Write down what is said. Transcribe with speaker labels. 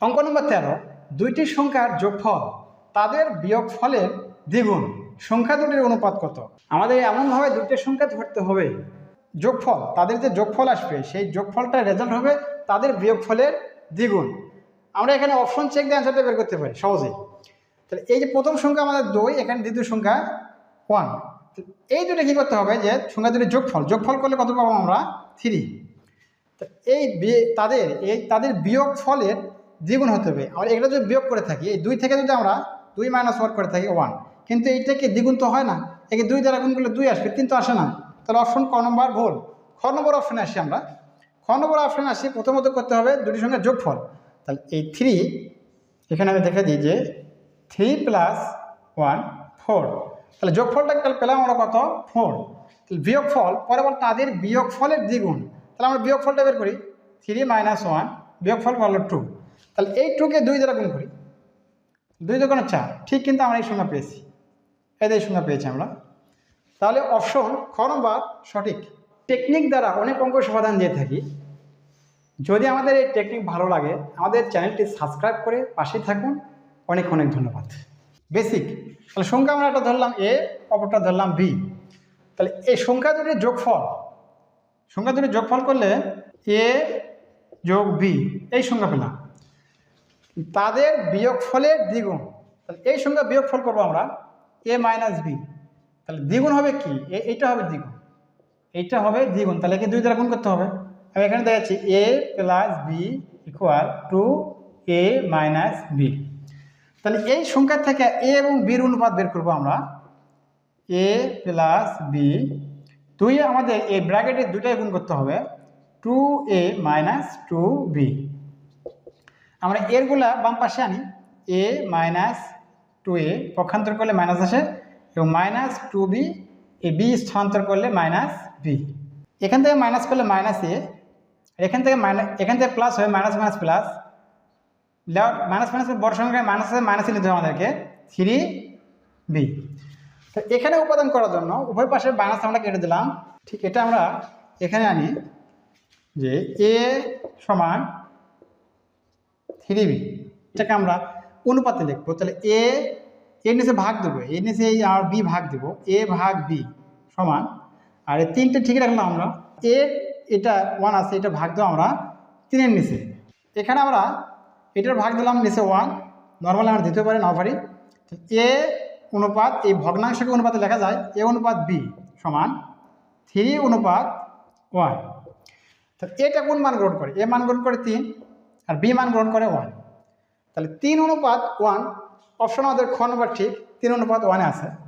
Speaker 1: অঙ্ক নম্বর তেরো, দুইটি সংখ্যার যোগফল, তাদের বিয়োগ ফলের দ্বিগুণ। সংখ্যা দুটির অনুপাত কত? আমাদের এমনভাবে দুইটি সংখ্যা ধরতে হবে। যোগফল, তাদের যে যোগফল আসবে, সেই যোগফলটার রেজাল্ট হবে তাদের বিয়োগ ফলের দ্বিগুণ। আমরা এখানে অপশন চেক দিয়ে অ্যান্সারটা বের করতে পারি, সহজেই। তাহলে এই যে প্রথম সংখ্যা আমাদের দুই, এখানে দ্বিতীয় সংখ্যা ওয়ান এই দুটো কী করতে হবে যে, সংখ্যা দুটো যোগফল যোগফল করলে কত পাবো আমরা? থ্রি তো এই তাদের এই তাদের বিয়োগ ফলের দ্বিগুণ হতে হবে। আর এটা যদি বিয়োগ করে থাকি, এই দুই থেকে যদি আমরা দুই মাইনাস ওয়ান করে থাকি ওয়ান কিন্তু এইটাকে দ্বিগুণ তো হয় না। একে দুই দ্বারা গুণ করলে দুই আসবে, তিন তো আসে না। তাহলে অপশন ক নম্বর ভুল। খ নম্বর অপশনে আসি আমরা। খ নম্বর অপশনে আসি, প্রথমত করতে হবে দুটি সঙ্গে যোগফল। তাহলে এই থ্রি এখানে আমি দেখে দিই যে থ্রি প্লাস ওয়ান ফোর তাহলে যোগফলটা পেলাম আমরা কত? ফোর তাহলে বিয়োগফল পরে বল তাদের বিয়োগফলের দ্বিগুণ। তাহলে আমরা বিয়োগফলটা বের করি। থ্রি মাইনাস ওয়ান বিয়োগফল হলো টু তাহলে এই টুকে দুই দ্বারা গুণ করি। দুই দোকানে চার, ঠিক কিন্তু আমরা এই সংখ্যা পেয়েছি। এই সংখ্যা পেয়েছি আমরা। তাহলে অপশন খ সঠিক। টেকনিক দ্বারা অনেক অঙ্ক সমাধান দিয়ে থাকি। যদি আমাদের এই টেকনিক ভালো লাগে, আমাদের চ্যানেলটি সাবস্ক্রাইব করে পাশে থাকুন। অনেক অনেক ধন্যবাদ। বেসিক তাহলে সংখ্যা আমরা একটা ধরলাম এ অপরটা ধরলাম বি তাহলে এই সংখ্যা দুটির যোগফল, সংখ্যা দুটির যোগফল করলে এ যোগ বি এই সংখ্যা পেলাম। তাদের বিয়োগফলের দ্বিগুণ। তাহলে এই সংখ্যা বিয়োগফল করব আমরা, এ মাইনাস বি। তাহলে দ্বিগুণ হবে কি? এইটা হবে দ্বিগুণ। এইটা হবে দ্বিগুণ। তাহলে কি দুই দ্বারা গুণ করতে হবে। আমি এখানে দেখাচ্ছি, a plus b equal to a minus b. তাহলে এই সংখ্যা থেকে এ এবং বির অনুপাত বের করব আমরা। এ প্লাস বি দুই আমাদের এই ব্র্যাকেটে দুটাই গুণ করতে হবে। Two a minus two b. আমরা এরগুলা বাম পাশে আনি। এ মাইনাস টু এ পক্ষান্তর করলে মাইনাস আসে এবং minus two b, a b স্থানান্তর করলে মাইনাস বি। এখান থেকে মাইনাস করলে মাইনাস এ এখান থেকে মাইনাস এখান থেকে প্লাস হয় minus minus plus minus minus বড় সংখ্যা মাইনাস আছে, মাইনাসে নিতে হবে আমাদেরকে। Three b. তো এখানে উপাদান করার জন্য উভয় পাশের মাইনাস আমরা কেটে দিলাম। ঠিক এটা আমরা এখানে আনি যে এ সমান থ্রি বি এটাকে আমরা অনুপাতে লিখব। তাহলে এ এর নিচে ভাগ দেবো। এর নিচে এই আর বি ভাগ দেবো। এ ভাগ বি সমান। আর এই তিনটে ঠিক রাখলাম আমরা। এ এটা ওয়ান আছে, এটা ভাগ দেবো আমরা তিনের নিচে। এখানে আমরা এটার ভাগ দিলাম নিচে ওয়ান নর্মালি আমরা দিতে পারি না পারি। এ অনুপাত, এই ভগ্নাংশকে অনুপাতে লেখা যায় এ অনুপাত বি সমান থ্রি অনুপাত ওয়ান তো এটা কোন মান গ্রহণ করে? এ মান গ্রহণ করে তিন। আর বি মান গ্রহণ করে ওয়ান তাহলে তিন অনুপাত ওয়ান অপশন আমাদের খ নম্বর ঠিক, তিন অনুপাত ওয়ানে আছে।